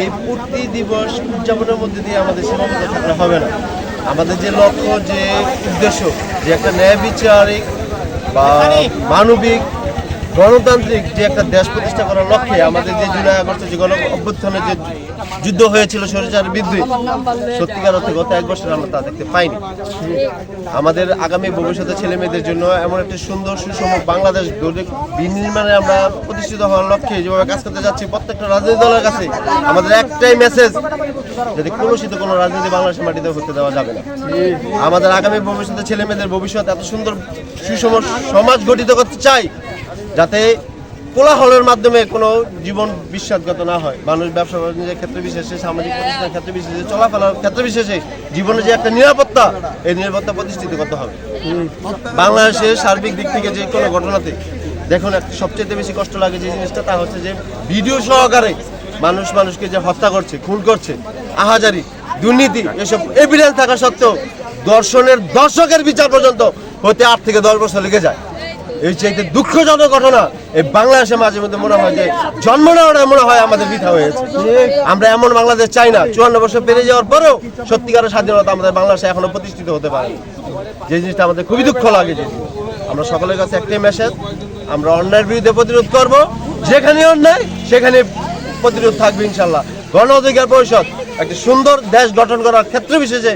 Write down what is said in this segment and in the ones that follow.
এই পূর্তি দিবস উদযাপনের মধ্যে দিয়ে আমাদের সীমাবদ্ধ থাকলে হবে না। আমাদের যে লক্ষ্য, যে উদ্দেশ্য, যে একটা ন্যায় বিচারিক বা মানবিক গণতান্ত্রিক যে একটা দেশ প্রতিষ্ঠা করার লক্ষ্যে আমাদের যে জুলাই আগস্টে যে গণ অভ্যুত্থানে যে যুদ্ধ হয়েছিল স্বৈরাচারের বিরুদ্ধে সত্যিকার অর্থে গত এক বছর আমরা তা দেখতে পাইনি। আমাদের আগামী ভবিষ্যতে ছেলে মেয়েদের জন্য এমন একটি সুন্দর সুষম বাংলাদেশ বিনির্মাণে আমরা প্রতিষ্ঠিত হওয়ার লক্ষ্যে যেভাবে কাজ করতে যাচ্ছি, প্রত্যেকটা রাজনৈতিক দলের কাছে আমাদের একটাই মেসেজ যদি কলুষিত কোনো রাজনীতি বাংলাদেশের মাটিতে হতে দেওয়া যাবে না। আমাদের আগামী ভবিষ্যতে ছেলে মেয়েদের ভবিষ্যৎ এত সুন্দর সুষম সমাজ গঠিত করতে চাই যাতে কোলাহলের মাধ্যমে কোনো জীবন বিশ্বাসগত না হয়। মানুষ ব্যবসা বাণিজ্যের ক্ষেত্রে বিশেষে, সামাজিক প্রতিষ্ঠানের ক্ষেত্রে বিশেষে, চলাফেরার ক্ষেত্রে বিশেষে জীবনে যে একটা নিরাপত্তা, এই নিরাপত্তা প্রতিষ্ঠিত করতে হবে। বাংলাদেশের সার্বিক দিক থেকে যে কোনো ঘটনাতে দেখুন সবচেয়ে বেশি কষ্ট লাগে যে জিনিসটা, তা হচ্ছে যে ভিডিও সহকারে মানুষ মানুষকে যে হত্যা করছে, খুন করছে, আহাজারি, দুর্নীতি, এসব এভিডেন্স থাকা সত্ত্বেও দর্শনের দর্শকের বিচার পর্যন্ত হতে আট থেকে দশ বছর লেগে যায়। এই চাইতে দুঃখজনক ঘটনা, এই বাংলাদেশে মাঝে মধ্যে মনে হয় যে জন্ম নেওয়াটা মনে হয় আমাদের বৃথা হয়েছে আমরা এমন বাংলাদেশ চাই না, চুয়ান্ন বছর পেরিয়ে যাওয়ার পরেও সত্যিকারের স্বাধীনতা আমাদের বাংলাদেশে এখনও প্রতিষ্ঠিত হতে পারে যে জিনিসটা আমাদের খুবই দুঃখ লাগে যে আমরা সকলের কাছে একটাই মেসেজ আমরা অন্যায়ের বিরুদ্ধে প্রতিরোধ করব, যেখানে অন্যায়, সেখানে প্রতিরোধ থাকবে ইনশাল্লাহ। গণ অধিকার পরিষদ একটি সুন্দর দেশ গঠন করার ক্ষেত্র বিশেষে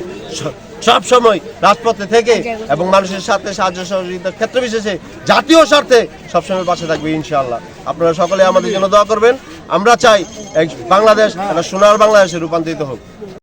সব সময় রাজপথে থেকে এবং মানুষের সাথে সাহায্য সহযোগিতার ক্ষেত্র বিশেষে জাতীয় স্বার্থে সবসময় পাশে থাকবে ইনশাআল্লাহ। আপনারা সকলে আমাদের জন্য দোয়া করবেন। আমরা চাই এক বাংলাদেশ একটা সোনার বাংলাদেশে রূপান্তরিত হোক।